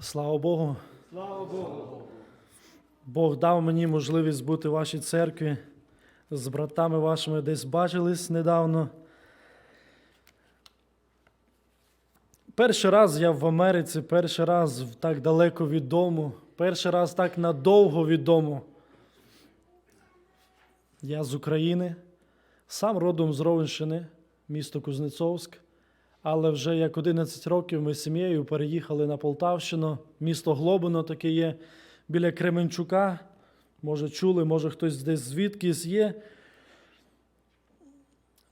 Слава Богу. Слава Богу. Бог дав мені можливість бути в вашій церкві. З братами вашими десь бачились недавно. Перший раз я в Америці, перший раз так далеко від дому, перший раз так надовго від дому. Я з України, сам родом з Ровенщини, місто Кузнецовськ. Але вже як 11 років ми з сім'єю переїхали на Полтавщину, місто Глобино таке є біля Кременчука. Може, чули, може хтось десь звідкись є.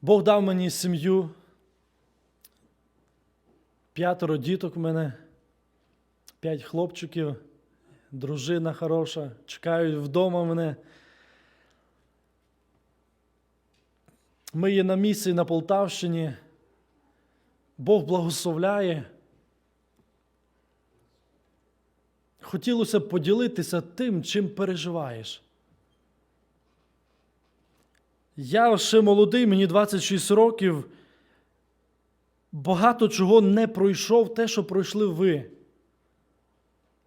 Бог дав мені сім'ю. П'ятеро діток в мене, п'ять хлопчиків, дружина хороша, чекають вдома мене. Ми є на місці на Полтавщині. Бог благословляє. Хотілося б поділитися тим, чим переживаєш. Я ще молодий, мені 26 років. Багато чого не пройшов те, що пройшли ви.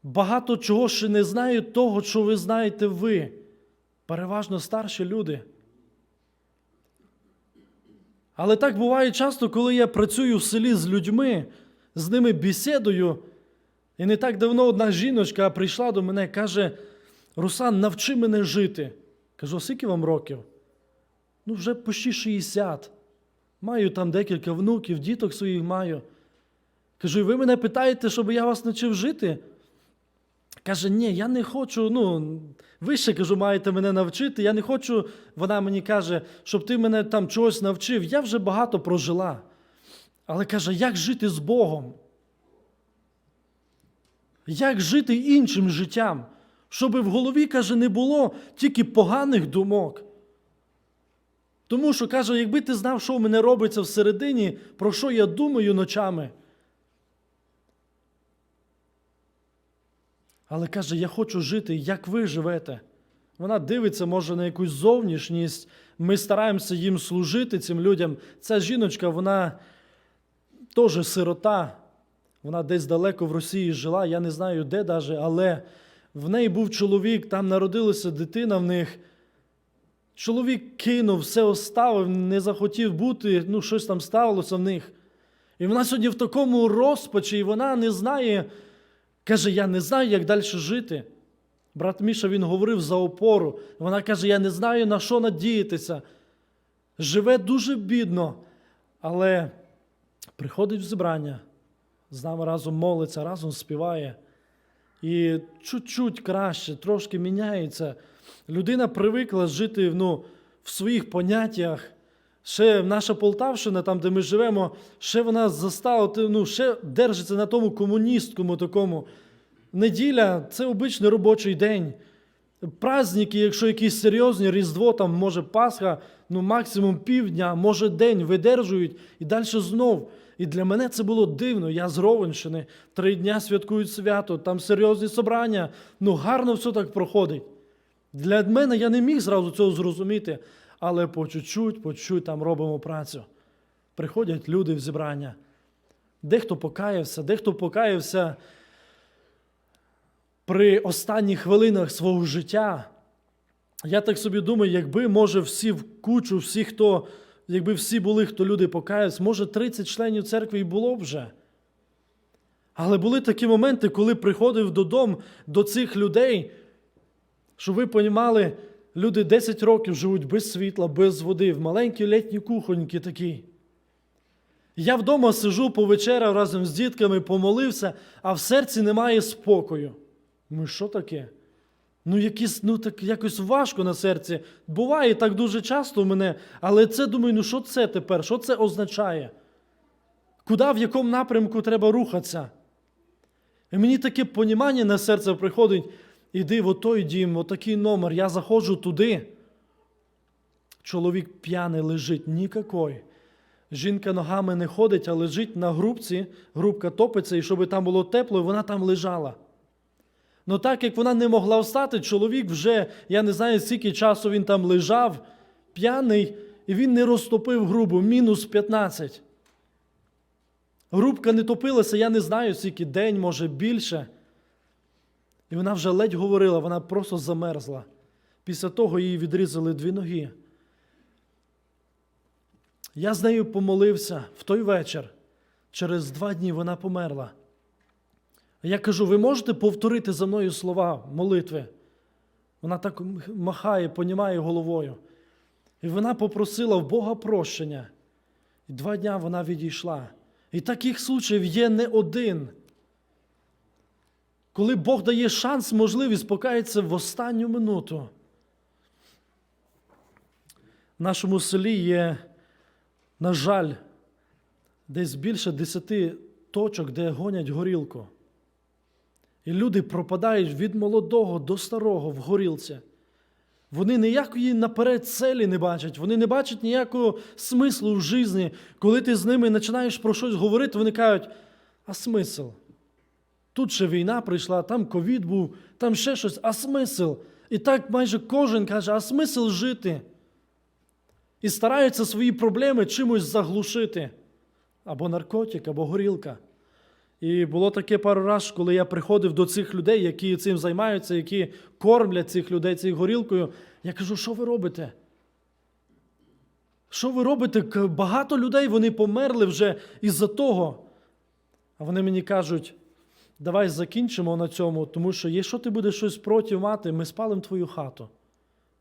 Багато чого ще не знаю того, що ви знаєте ви. Переважно старші люди. Але так буває часто, коли я працюю в селі з людьми, з ними бесідую. І не так давно одна жіночка прийшла до мене і каже: Русан, навчи мене жити. Кажу, «А скільки вам років? Ну, вже почти 60. Маю там декілька внуків, діток своїх маю. Кажу, і ви мене питаєте, щоб я вас навчив жити? Каже, ні, я не хочу, ну, ви ще, кажу, маєте мене навчити. Я не хочу, вона мені каже, щоб ти мене там чогось навчив. Я вже багато прожила. Але каже, як жити з Богом? Як жити іншим життям? Щоб в голові, каже, не було тільки поганих думок. Тому що, каже, якби ти знав, що в мене робиться всередині, про що я думаю ночами. Але каже, я хочу жити, як ви живете. Вона дивиться, може, на якусь зовнішність. Ми стараємося їм служити, цим людям. Ця жіночка, вона теж сирота. Вона десь далеко в Росії жила, я не знаю де даже, але в неї був чоловік, там народилася дитина в них. Чоловік кинув, все оставив, не захотів бути, ну, щось там сталося в них. І вона сьогодні в такому розпачі, і вона не знає, каже, я не знаю, як далі жити. Брат Міша він говорив за опору. Вона каже, я не знаю, на що надіятися. Живе дуже бідно, але приходить в зібрання, з нами разом молиться, разом співає. І чуть-чуть краще, трошки міняється. Людина привикла жити ну, в своїх поняттях. Ще наша Полтавщина, там, де ми живемо, ще вона застала, ну, ще держиться на тому комуністському такому. Неділя це обичний робочий день. Праздники, якщо якісь серйозні, Різдво, там, може Пасха, ну максимум півдня, може день видержують і далі знов. І для мене це було дивно. Я з Ровенщини, три дня святкують свято, там серйозні собрання. Ну гарно все так проходить. Для мене я не міг зразу цього зрозуміти, але по чуть-чуть, по чуть там робимо працю. Приходять люди в зібрання. Дехто покаявся, дехто покаявся при останніх хвилинах свого життя. Я так собі думаю, якби, може, всі в кучу, всі, хто, якби всі були, хто люди покаялись, може, 30 членів церкви і було вже. Але були такі моменти, коли приходив додому до цих людей, щоб ви понімали, люди 10 років живуть без світла, без води, в маленькій літній кухоньки такій. Я вдома сижу повечеряв разом з дітками, помолився, а в серці немає спокою. Ну, що таке? Ну, якісь, ну так якось важко на серці. Буває так дуже часто в мене, але це думаю, ну що це тепер? Що це означає? Куди, в якому напрямку треба рухатися? І мені таке понімання на серце приходить, іди в отой дім, отакий номер, я заходжу туди. Чоловік п'яний лежить, нікакой. Жінка ногами не ходить, а лежить на грубці, грубка топиться, і щоб там було тепло, і вона там лежала. Ну так як вона не могла встати, чоловік вже, я не знаю, скільки часу він там лежав, п'яний, і він не розтопив грубу, мінус 15. Грубка не топилася, я не знаю, скільки день, може більше. І вона вже ледь говорила, вона просто замерзла. Після того їй відрізали дві ноги. Я з нею помолився в той вечір. Через два дні вона померла. Я кажу: ви можете повторити за мною слова молитви? Вона так махає, понімає головою. І вона попросила в Бога прощення. І два дня вона відійшла. І таких случаїв є не один. Коли Бог дає шанс, можливість покаятися в останню минуту. В нашому селі є, на жаль, десь більше десяти точок, де гонять горілку. І люди пропадають від молодого до старого в горілці. Вони ніякої наперед целі не бачать, вони не бачать ніякого смислу в житті. Коли ти з ними починаєш про щось говорити, вони кажуть, а смисл? Тут ще війна прийшла, там ковід був, там ще щось, а смисл? І так майже кожен каже, а смисл жити? І стараються свої проблеми чимось заглушити. Або наркотик, або горілка. І було таке пару разів, коли я приходив до цих людей, які цим займаються, які кормлять цих людей цією горілкою. Я кажу, що ви робите? Що ви робите? Багато людей вони померли вже із-за того. А вони мені кажуть, давай закінчимо на цьому, тому що якщо ти будеш щось проти мати, ми спалимо твою хату.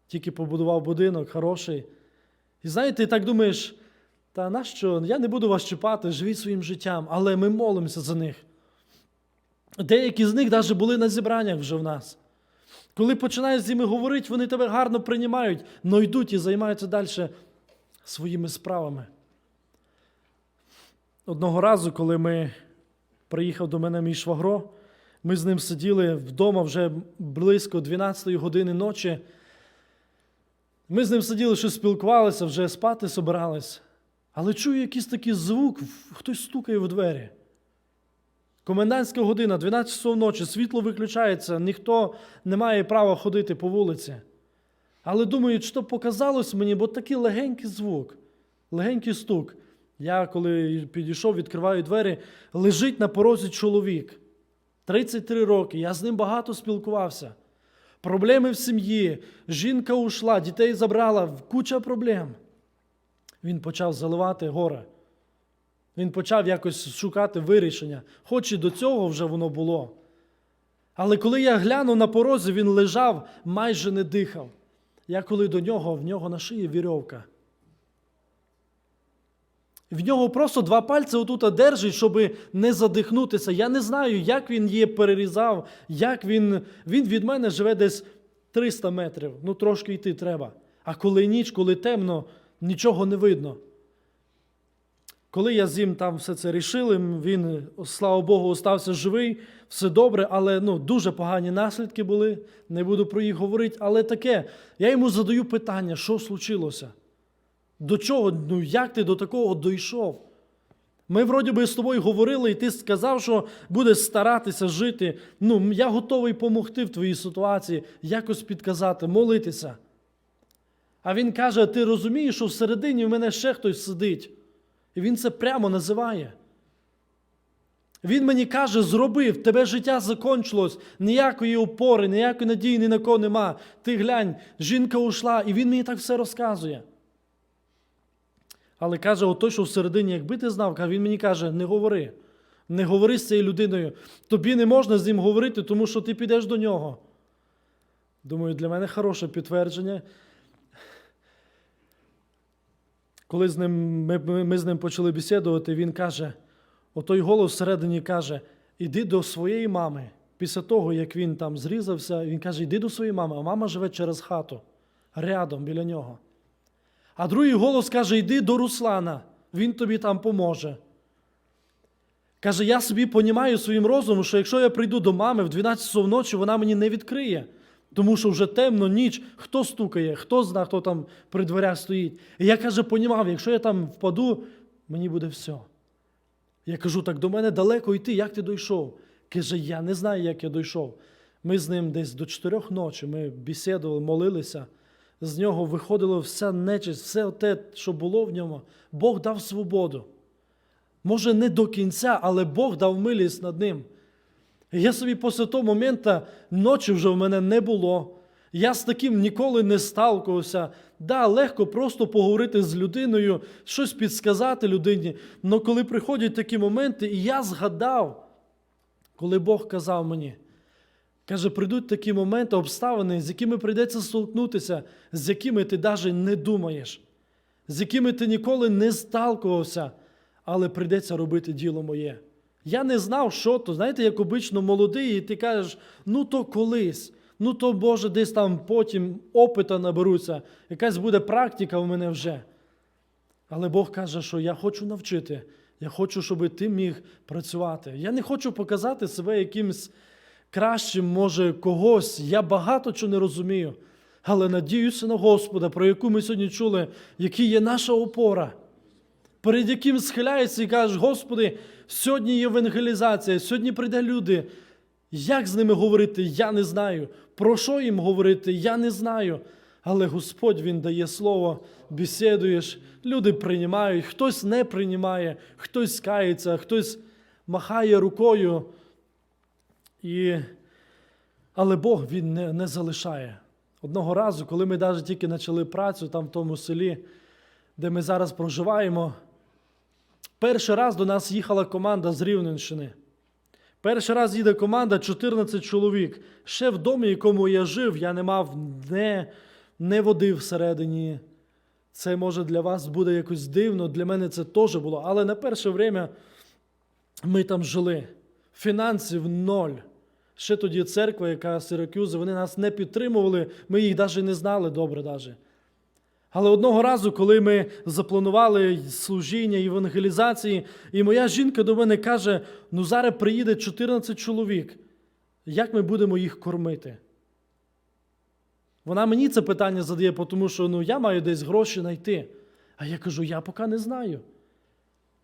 Тільки побудував будинок хороший. І знаєте, і так думаєш, та нащо? Я не буду вас чіпати, живіть своїм життям, але ми молимося за них. Деякі з них навіть були на зібраннях вже в нас. Коли починаєш з ними говорити, вони тебе гарно приймають, але йдуть і займаються далі своїми справами. Одного разу, коли ми приїхав до мене мій швагро, ми з ним сиділи вдома вже близько 12 години ночі. Ми з ним сиділи, що спілкувалися, вже спати собирались. Але чую якийсь такий звук, хтось стукає в двері. Комендантська година, 12 часов ночі, світло виключається, ніхто не має права ходити по вулиці. Але думаю, то показалось мені, бо такий легенький звук, легенький стук. Я, коли підійшов, відкриваю двері, лежить на порозі чоловік. 33 роки. Я з ним багато спілкувався. Проблеми в сім'ї, жінка ушла, дітей забрала, куча проблем. Він почав заливати горе. Він почав якось шукати вирішення, хоч і до цього вже воно було. Але коли я глянув на порозі, він лежав, майже не дихав. Я коли до нього, в нього на шиї вірьовка. В нього просто два пальці отут держить, щоб не задихнутися. Я не знаю, як він її перерізав, як він. Він від мене живе десь 300 метрів. Ну, трошки йти треба. А коли ніч, коли темно, нічого не видно. Коли я з ним там все це рішили, він, слава Богу, остався живий, все добре, але ну, дуже погані наслідки були, не буду про їх говорити, але таке. Я йому задаю питання, що случилося? До чого, ну як ти до такого дійшов? Ми вроді би з тобою говорили, і ти сказав, що будеш старатися жити. Ну, я готовий допомогти в твоїй ситуації, якось підказати, молитися. А він каже: ти розумієш, що всередині в мене ще хтось сидить. І він це прямо називає. Він мені каже, зроби, в тебе життя закончилось, ніякої опори, ніякої надії ні на кого нема. Ти глянь, жінка ушла, і він мені так все розказує. Але каже, ото, що всередині, якби ти знав, він мені каже, не говори. Не говори з цією людиною. Тобі не можна з ним говорити, тому що ти підеш до нього. Думаю, для мене хороше підтвердження. Коли з ним, ми, ми, ми з ним почали бесідувати, він каже: отой голос всередині каже: іди до своєї мами. Після того, як він там зрізався, він каже: йди до своєї мами, а мама живе через хату, рядом біля нього. А другий голос каже: йди до Руслана, він тобі там поможе. Каже, я собі понімаю своїм розумом, що якщо я прийду до мами в 12 часов ночі, вона мені не відкриє. Тому що вже темно, ніч, хто стукає, хто знає, хто там при дверях стоїть. І я каже, понімав, якщо я там впаду, мені буде все. Я кажу, так до мене далеко йти, як ти дійшов? Каже, я не знаю, як я дійшов. Ми з ним десь до чотирьох ночі ми бесідували, молилися. З нього виходило вся нечисть, все те, що було в ньому. Бог дав свободу. Може, не до кінця, але Бог дав милість над ним. Я собі після того моменту ночі вже в мене не було. Я з таким ніколи не сталкувався. Да, легко просто поговорити з людиною, щось підсказати людині. Але коли приходять такі моменти, і я згадав, коли Бог казав мені, каже, прийдуть такі моменти, обставини, з якими прийдеться столкнутися, з якими ти навіть не думаєш, з якими ти ніколи не сталкувався, але прийдеться робити діло моє. Я не знав, що то. Знаєте, як обично молодий, і ти кажеш, ну то колись, ну то Боже, десь там потім опита наберуться, якась буде практика в мене вже. Але Бог каже, що я хочу навчити, я хочу, щоб ти міг працювати. Я не хочу показати себе якимсь кращим, може, когось. Я багато чого не розумію. Але надіюся на Господа, про яку ми сьогодні чули, який є наша опора перед яким схиляється і кажеш, Господи, сьогодні є евангелізація, сьогодні прийде люди. Як з ними говорити, я не знаю. Про що їм говорити, я не знаю. Але Господь Він дає слово, бесідуєш, люди приймають, хтось не приймає, хтось кається, хтось махає рукою. І... Але Бог Він не, не залишає. Одного разу, коли ми навіть тільки почали працю там в тому селі, де ми зараз проживаємо, перший раз до нас їхала команда з Рівненщини. Перший раз їде команда 14 чоловік. Ще в домі, якому я жив, я не мав не, не води всередині. Це може для вас буде якось дивно, для мене це теж було. Але на перше время ми там жили. Фінансів ноль. Ще тоді церква, яка Сиракюзи, вони нас не підтримували, ми їх навіть не знали добре. Даже. Але одного разу, коли ми запланували служіння евангелізації, і моя жінка до мене каже: ну зараз приїде 14 чоловік, як ми будемо їх кормити? Вона мені це питання задає, тому що ну, я маю десь гроші знайти. А я кажу, я поки не знаю.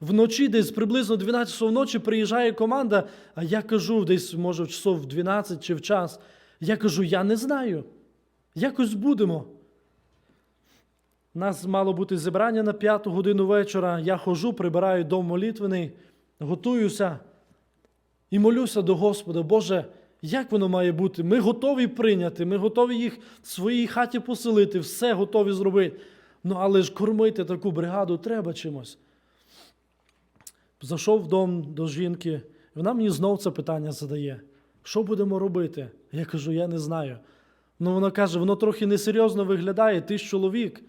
Вночі, десь приблизно 12 часов ночі приїжджає команда, а я кажу, десь, може, в часов в 12 чи в час. Я кажу, я не знаю. Якось будемо. У нас мало бути зібрання на п'яту годину вечора. Я ходжу, прибираю дом молитвений, готуюся і молюся до Господа. Боже, як воно має бути? Ми готові прийняти, ми готові їх в своїй хаті поселити, все готові зробити. Ну, але ж кормити таку бригаду треба чимось. Зайшов в дом до жінки, вона мені знов це питання задає: що будемо робити? Я кажу, я не знаю. Ну, вона каже, воно трохи несерйозно виглядає, ти ж чоловік.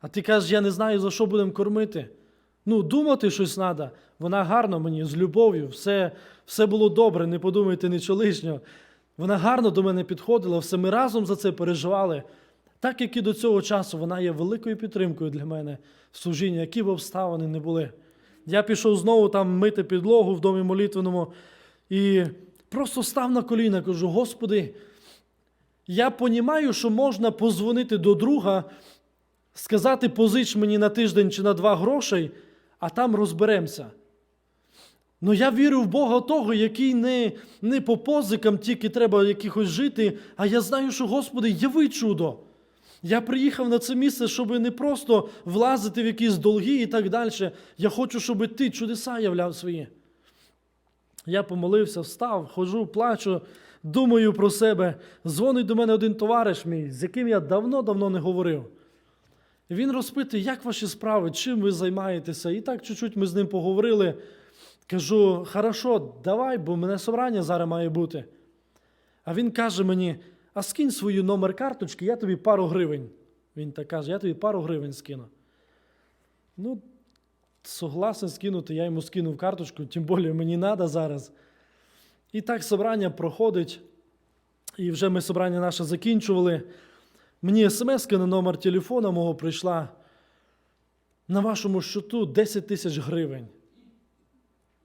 А ти кажеш, я не знаю, за що будемо кормити. Ну, думати щось треба. Вона гарно мені, з любов'ю, все, все було добре, не подумайте нічого лишнього. Вона гарно до мене підходила, все ми разом за це переживали. Так як і до цього часу вона є великою підтримкою для мене в служінні, які б обставини не були. Я пішов знову там мити підлогу в домі молитвеному і просто став на коліна, кажу: Господи, я розумію, що можна позвонити до друга, сказати, позич мені на тиждень чи на два грошей, а там розберемося. Ну я вірю в Бога того, який не, не по позикам тільки треба якихось жити, а я знаю, що, Господи, яви чудо. Я приїхав на це місце, щоб не просто влазити в якісь долги і так далі. Я хочу, щоб ти чудеса являв свої. Я помолився, встав, ходжу, плачу, думаю про себе. Дзвонить до мене один товариш мій, з яким я давно-давно не говорив. Він розпитує, як ваші справи, чим ви займаєтеся. І так чуть-чуть ми з ним поговорили. Кажу, хорошо, давай, бо в мене собрання зараз має бути. А він каже мені, а скинь свою номер карточки, я тобі пару гривень. Він так каже, я тобі пару гривень скину. Ну, согласен скинути, я йому скинув карточку, тим більше мені треба зараз. І так собрання проходить. І вже ми собрання наше закінчували. Мені смс на номер телефона мого прийшла. На вашому щоту 10 тисяч гривень.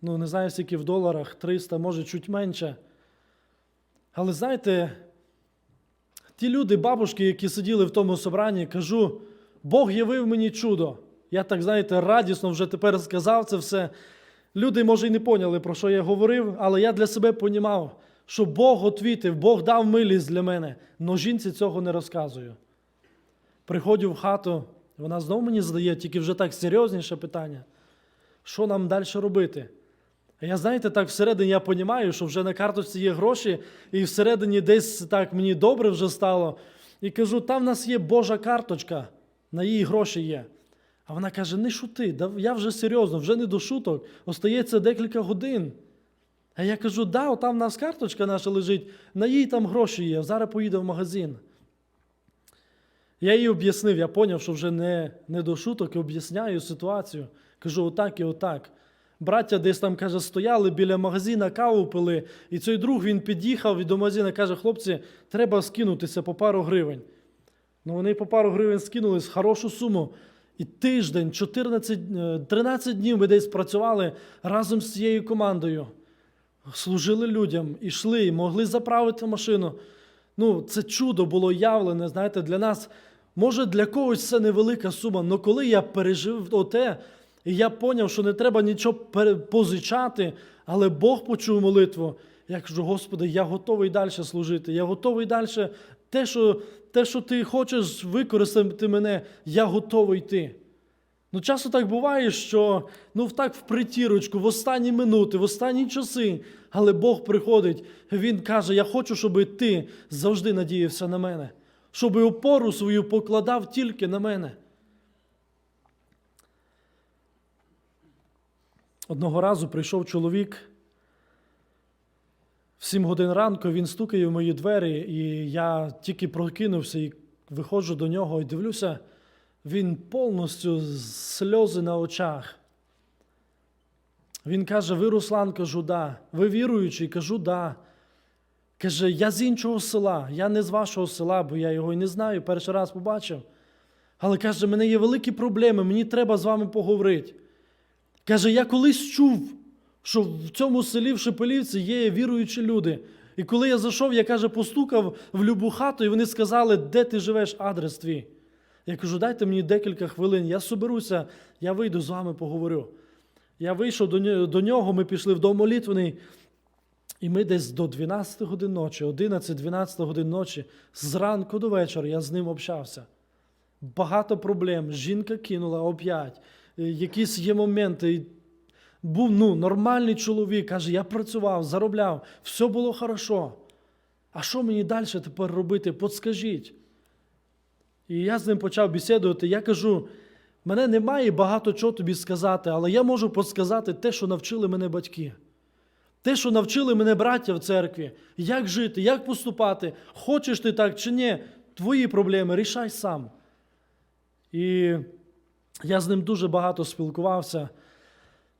Ну, не знаю, скільки в доларах, 300, може, чуть менше. Але знаєте, ті люди, бабушки, які сиділи в тому собранні, кажу, Бог явив мені чудо. Я так, знаєте, радісно вже тепер сказав це все. Люди, може, і не поняли, про що я говорив, але я для себе понімав, що Бог отвітив, Бог дав милість для мене, але жінці цього не розказую. Приходжу в хату, вона знову мені задає, тільки вже так серйозніше питання. Що нам далі робити? Я, знаєте, так всередині я розумію, що вже на карточці є гроші, і всередині десь так мені добре вже стало. І кажу, там в нас є Божа карточка, на її гроші є. А вона каже: не шути, я вже серйозно, вже не до шуток, остається декілька годин. А я кажу, да, там в нас карточка наша лежить, на їй там гроші є, зараз поїде в магазин. Я їй об'яснив, я зрозумів, що вже не, не до шуток і об'ясняю ситуацію. Кажу, отак і отак. Браття десь там, каже, стояли біля магазина, каву пили, і цей друг він під'їхав і до магазина каже, хлопці, треба скинутися по пару гривень. Ну, вони по пару гривень скинулись, хорошу суму. І тиждень, 14, е, 13 днів ми десь працювали разом з цією командою. Служили людям, ішли, могли заправити машину. Ну, це чудо було явлене, знаєте, для нас. Може, для когось це невелика сума, але коли я пережив оте, і я зрозумів, що не треба нічого позичати, але Бог почув молитву. Я кажу, Господи, я готовий далі служити, я готовий далі те, що, те, що ти хочеш використати мене, я готовий йти. Ну, часто так буває, що ну так в притірочку, в останні минути, в останні часи, але Бог приходить, Він каже: Я хочу, щоб ти завжди надіявся на мене, щоб опору свою покладав тільки на мене. Одного разу прийшов чоловік. В сім годин ранку він стукає в мої двері, і я тільки прокинувся і виходжу до нього і дивлюся, він повністю сльози на очах. Він каже: Ви, Руслан, кажу, да. Ви віруючий, кажу, да. Каже, я з іншого села, я не з вашого села, бо я його і не знаю, перший раз побачив. Але каже, мене є великі проблеми, мені треба з вами поговорити. Каже, я колись чув, що в цьому селі в Шепелівці є віруючі люди. І коли я зайшов, я каже, постукав в любу хату, і вони сказали, де ти живеш, адрес твій. Я кажу, дайте мені декілька хвилин, я соберуся, я вийду з вами поговорю. Я вийшов до нього- ми пішли в дом молитвений, і ми десь до 12 годин ночі, 11-12 годин ночі, зранку до вечора я з ним общався. Багато проблем. Жінка кинула оп'ять. Е, Якісь є моменти. Був ну, нормальний чоловік, каже, я працював, заробляв, все було хорошо. А що мені далі тепер робити? Подскажіть. І я з ним почав бесідувати. Я кажу: мене немає багато чого тобі сказати, але я можу подсказати те, що навчили мене батьки. Те, що навчили мене браття в церкві, як жити, як поступати, хочеш ти так чи ні, твої проблеми рішай сам. І я з ним дуже багато спілкувався.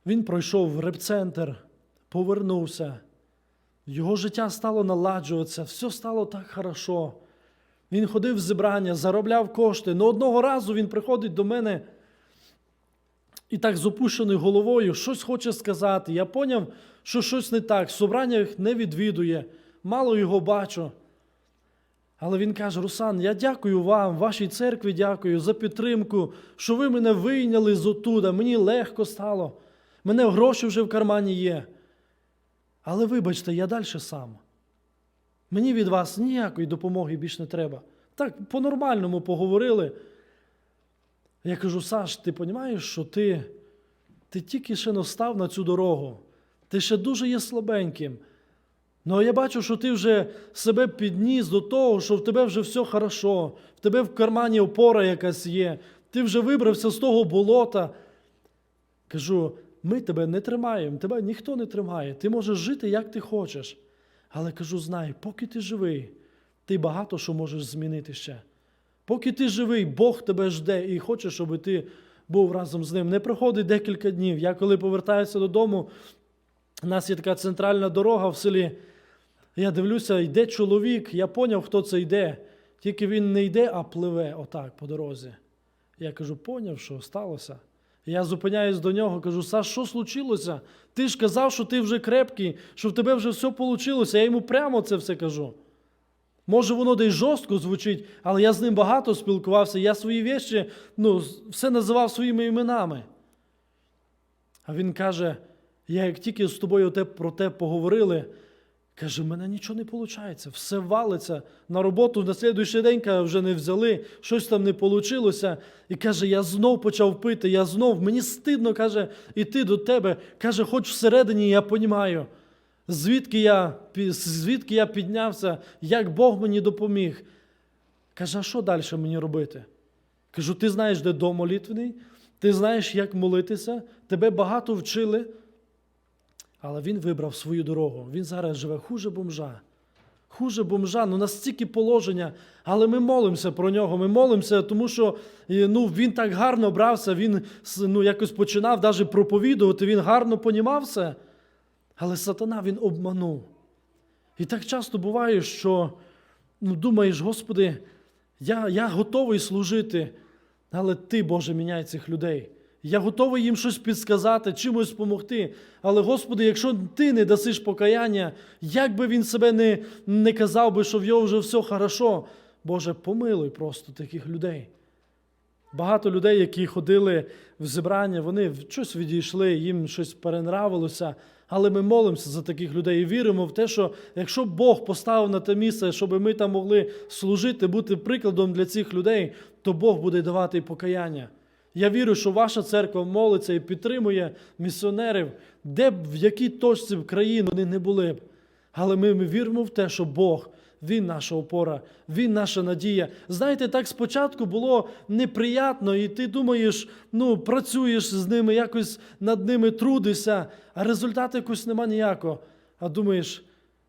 Він пройшов в репцентр, повернувся. Його життя стало наладжуватися, все стало так хорошо. Він ходив в зібрання, заробляв кошти. Но одного разу він приходить до мене і так з опущеною головою щось хоче сказати. Я поняв, що щось не так. В собраннях не відвідує, мало його бачу. Але він каже: Русан, я дякую вам, вашій церкві дякую за підтримку, що ви мене вийняли з отуда. Мені легко стало. Мене гроші вже в кармані є. Але вибачте, я далі сам. Мені від вас ніякої допомоги більш не треба. Так, по-нормальному поговорили. Я кажу, Саш, ти розумієш, що ти, ти тільки ще не став на цю дорогу. Ти ще дуже є слабеньким. Ну, я бачу, що ти вже себе підніс до того, що в тебе вже все хорошо, в тебе в кармані опора якась є, ти вже вибрався з того болота. Кажу, ми тебе не тримаємо, тебе ніхто не тримає. Ти можеш жити, як ти хочеш. Але кажу, знай, поки ти живий, ти багато що можеш змінити ще. Поки ти живий, Бог тебе жде і хоче, щоб ти був разом з ним. Не проходить декілька днів. Я коли повертаюся додому, у нас є така центральна дорога в селі. Я дивлюся, йде чоловік, я поняв, хто це йде. Тільки він не йде, а пливе отак по дорозі. Я кажу, поняв, що сталося. Я зупиняюсь до нього, кажу, Саш, що случилося? Ти ж казав, що ти вже крепкий, що в тебе вже все вийшло. Я йому прямо це все кажу. Може, воно десь жорстко звучить, але я з ним багато спілкувався, я свої вещі, ну, все називав своїми іменами. А він каже: я як тільки з тобою про те поговорили, Каже, в мене нічого не виходить, все валиться на роботу на слідуючий день каже, вже не взяли, щось там не вийшло. І каже, я знов почав пити, я знов, мені стидно, каже, іти до тебе. Каже, хоч всередині я понімаю, звідки я, звідки я піднявся, як Бог мені допоміг. Каже, а що далі мені робити? Кажу, ти знаєш, де дом ти знаєш, як молитися, тебе багато вчили. Але він вибрав свою дорогу. Він зараз живе хуже бомжа. Хуже бомжа, ну настільки положення, але ми молимося про нього. Ми молимося, тому що ну, він так гарно брався, він ну, якось починав навіть проповідувати, він гарно понімав все. Але сатана він обманув. І так часто буває, що ну, думаєш, Господи, я, я готовий служити, але Ти, Боже, міняй цих людей. Я готовий їм щось підсказати, чимось допомогти. Але, Господи, якщо Ти не дасиш покаяння, як би він себе не, не казав би, що в його вже все хорошо, Боже, помилуй просто таких людей. Багато людей, які ходили в зібрання, вони щось відійшли, їм щось перенравилося. Але ми молимося за таких людей і віримо в те, що якщо Бог поставив на те місце, щоб ми там могли служити, бути прикладом для цих людей, то Бог буде давати покаяння. Я вірю, що ваша церква молиться і підтримує місіонерів, де б в якій точці в країни вони не були б. Але ми, ми віримо в те, що Бог, Він наша опора, Він наша надія. Знаєте, так спочатку було неприятно, і ти думаєш, ну, працюєш з ними, якось над ними трудишся, а результату якось нема ніякого. А думаєш,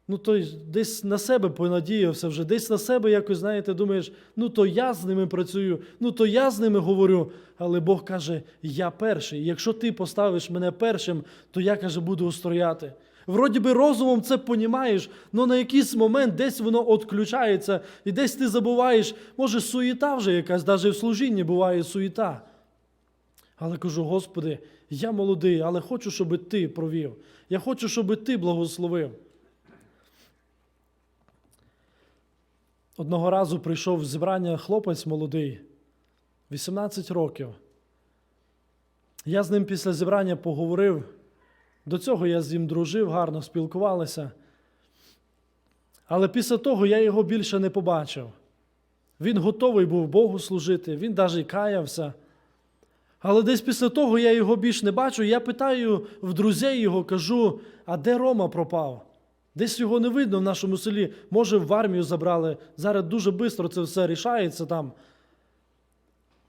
ну то десь на себе понадіявся вже, десь на себе якось, знаєте, думаєш, ну то я з ними працюю, ну то я з ними говорю. Але Бог каже, я перший. Якщо ти поставиш мене першим, то я каже, буду устрояти. Вроді би розумом це понімаєш, але на якийсь момент десь воно відключається, і десь ти забуваєш, може, суєта вже якась, навіть в служінні буває суєта. Але кажу, Господи, я молодий, але хочу, щоб Ти провів. Я хочу, щоб Ти благословив. Одного разу прийшов в зібрання хлопець молодий, 18 років. Я з ним після зібрання поговорив. До цього я з ним дружив, гарно спілкувалися. Але після того я його більше не побачив. Він готовий був Богу служити, він навіть каявся. Але десь після того я його більш не бачу. Я питаю в друзей його, кажу, а де Рома пропав? Десь його не видно в нашому селі. Може, в армію забрали. Зараз дуже швидко це все рішається там.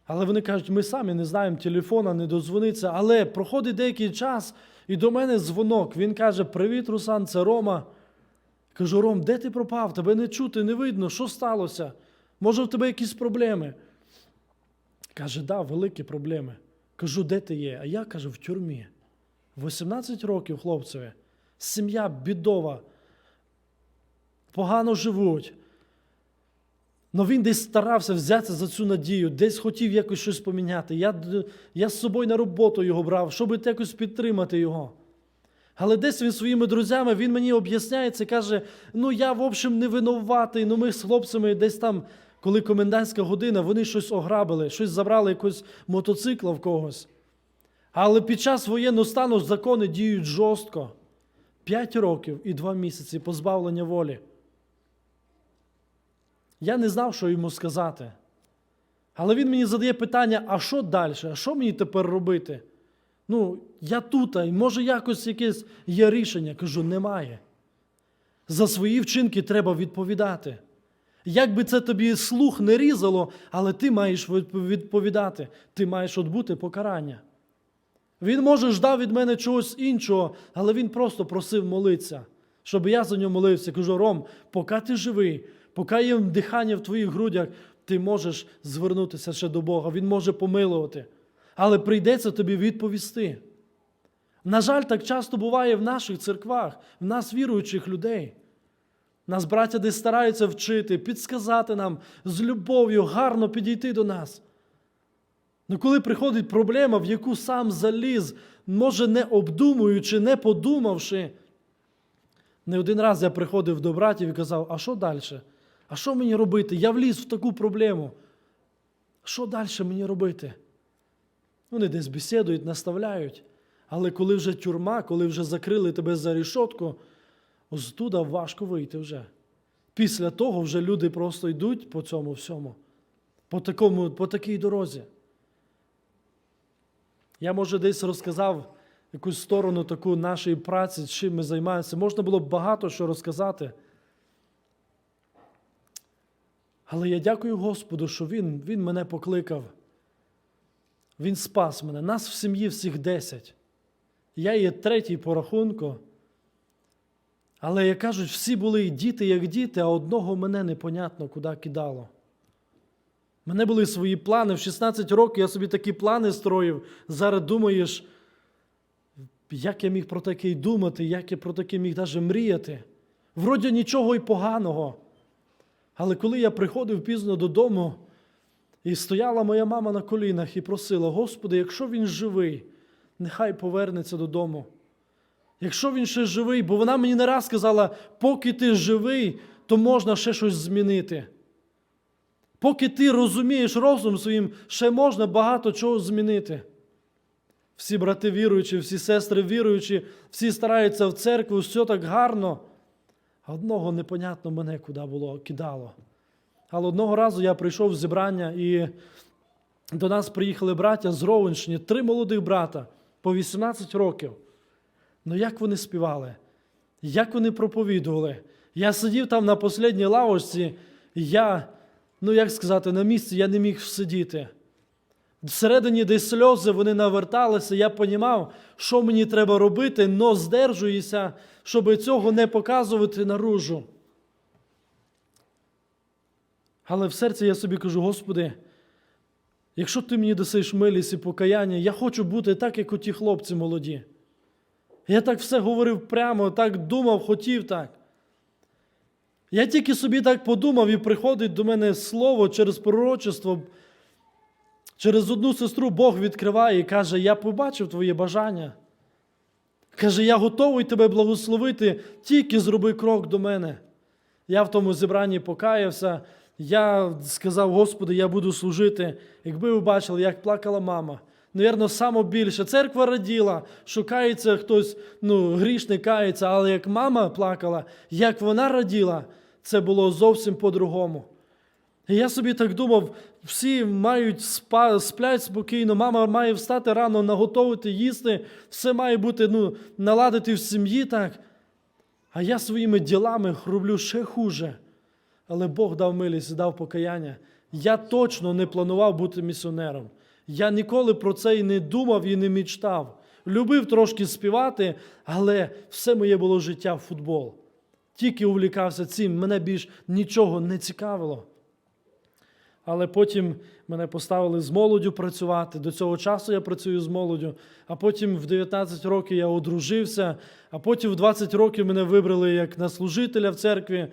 Але вони кажуть, ми самі не знаємо телефона, не дозвониться. Але проходить деякий час, і до мене дзвонок. Він каже: Привіт, Русан, це Рома. Кажу, Ром, де ти пропав? Тебе не чути, не видно, що сталося? Може, в тебе якісь проблеми? Каже, да, великі проблеми. Кажу, де ти є? А я каже, в тюрмі. 18 років, хлопцеві. Сім'я бідова. Погано живуть. Но він десь старався взятися за цю надію, десь хотів якось щось поміняти. Я, я з собою на роботу його брав, щоб якось підтримати його. Але десь він своїми друзями, він мені об'ясняється, каже: ну я, в общем, не винуватий, ну ми з хлопцями десь там, коли комендантська година, вони щось ограбили, щось забрали якогось мотоцикла в когось. Але під час воєнного стану закони діють жорстко. П'ять років і два місяці позбавлення волі. Я не знав, що йому сказати. Але він мені задає питання: а що далі? А що мені тепер робити? Ну, я тут, і може якось якесь є рішення. Кажу, немає. За свої вчинки треба відповідати. Як би це тобі слух не різало, але ти маєш відповідати, ти маєш відбути покарання. Він, може, ждав від мене чогось іншого, але він просто просив молитися, щоб я за нього молився. Кажу, Ром, поки ти живий, поки є дихання в твоїх грудях, ти можеш звернутися ще до Бога, Він може помилувати. Але прийдеться тобі відповісти. На жаль, так часто буває в наших церквах, в нас віруючих людей. Нас браття десь стараються вчити, підсказати нам з любов'ю, гарно підійти до нас. Ну, коли приходить проблема, в яку сам заліз, може не обдумуючи, не подумавши, не один раз я приходив до братів і казав, а що далі? А що мені робити? Я вліз в таку проблему. Що далі мені робити? Вони десь бесідують, наставляють. Але коли вже тюрма, коли вже закрили тебе за рішотку, туди важко вийти вже. Після того вже люди просто йдуть по цьому всьому, по, такому, по такій дорозі. Я, може, десь розказав якусь сторону таку нашої праці, чим ми займаємося. Можна було б багато що розказати. Але я дякую Господу, що Він, Він мене покликав. Він спас мене. Нас в сім'ї всіх десять. Я є третій по рахунку. Але, як кажуть, всі були і діти, як діти, а одного мене непонятно куди кидало. У мене були свої плани. В 16 років я собі такі плани строїв. Зараз думаєш, як я міг про таке й думати, як я про таке міг навіть мріяти. Вроді нічого й поганого. Але коли я приходив пізно додому, і стояла моя мама на колінах і просила: Господи, якщо він живий, нехай повернеться додому. Якщо він ще живий, бо вона мені не раз сказала, поки ти живий, то можна ще щось змінити. Поки ти розумієш розум своїм, ще можна багато чого змінити. Всі брати віруючі, всі сестри віруючі, всі стараються в церкву, все так гарно. А одного непонятно мене куди було кидало. Але одного разу я прийшов в зібрання, і до нас приїхали браття з Ровенщини, три молодих брата по 18 років. Ну як вони співали, як вони проповідували. Я сидів там на послідній лавочці, я, ну як сказати, на місці я не міг сидіти. Всередині десь сльози вони наверталися, я понімав, що мені треба робити, но здержуюся, щоб цього не показувати наружу. Але в серці я собі кажу, Господи, якщо ти мені дасиш милість і покаяння, я хочу бути так, як оті хлопці молоді. Я так все говорив прямо, так думав, хотів так. Я тільки собі так подумав, і приходить до мене слово через пророчество. Через одну сестру Бог відкриває і каже: Я побачив твоє бажання. Каже, я готовий тебе благословити, тільки зроби крок до мене. Я в тому зібранні покаявся. Я сказав, Господи, я буду служити. Якби ви бачили, як плакала мама. Навірно, саме більше. Церква раділа, що кається хтось, ну, грішний кається, але як мама плакала, як вона раділа, це було зовсім по-другому. І я собі так думав, всі мають спа, сплять спокійно, мама має встати рано, наготовити, їсти, все має бути ну, наладити в сім'ї так. А я своїми ділами роблю ще хуже. Але Бог дав милість, і дав покаяння. Я точно не планував бути місіонером. Я ніколи про це і не думав, і не мечтав. Любив трошки співати, але все моє було життя в футбол. Тільки увлікався цим, мене більш нічого не цікавило. Але потім мене поставили з молоддю працювати. До цього часу я працюю з молоддю. А потім в 19 років я одружився, а потім в 20 років мене вибрали як на служителя в церкві.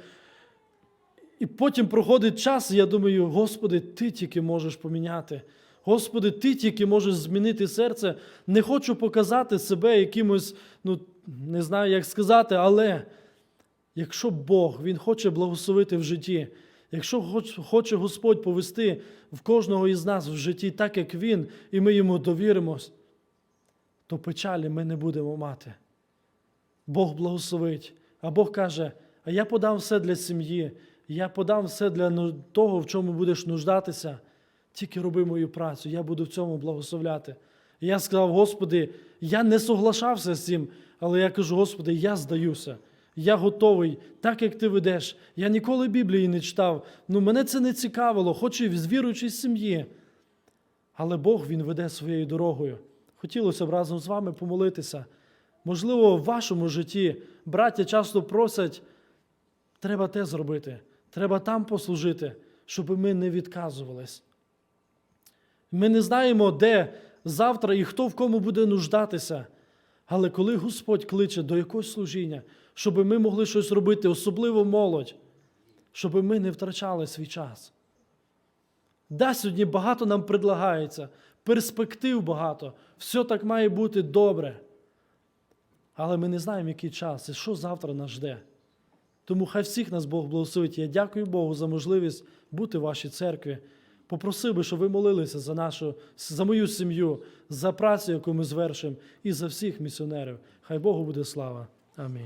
І потім проходить час, і я думаю, Господи, Ти тільки можеш поміняти. Господи, Ти тільки можеш змінити серце. Не хочу показати себе якимось, ну, не знаю, як сказати, але якщо Бог Він хоче благословити в житті, якщо хоче Господь повести в кожного із нас в житті, так як Він, і ми йому довіримось, то печалі ми не будемо мати. Бог благословить. А Бог каже: а я подам все для сім'ї, я подам все для ну- того, в чому будеш нуждатися. Тільки роби мою працю, я буду в цьому благословляти. І я сказав, Господи, я не соглашався з цим, але я кажу, Господи, я здаюся. Я готовий, так як ти ведеш. Я ніколи Біблії не читав. Ну, мене це не цікавило, хоч і з віруючій сім'ї. Але Бог Він веде своєю дорогою. Хотілося б разом з вами помолитися. Можливо, в вашому житті браття часто просять, треба те зробити, треба там послужити, щоб ми не відказувались. Ми не знаємо, де завтра і хто в кому буде нуждатися. Але коли Господь кличе до якогось служіння, щоб ми могли щось робити, особливо молодь, щоб ми не втрачали свій час. Да, сьогодні багато нам предлагається, перспектив багато, все так має бути добре. Але ми не знаємо, який час і що завтра нас жде. Тому хай всіх нас Бог благословить. Я дякую Богу за можливість бути в вашій церкві. Попросив би, щоб ви молилися за нашу, за мою сім'ю, за працю, яку ми звершимо, і за всіх місіонерів. Хай Богу буде слава. Amém.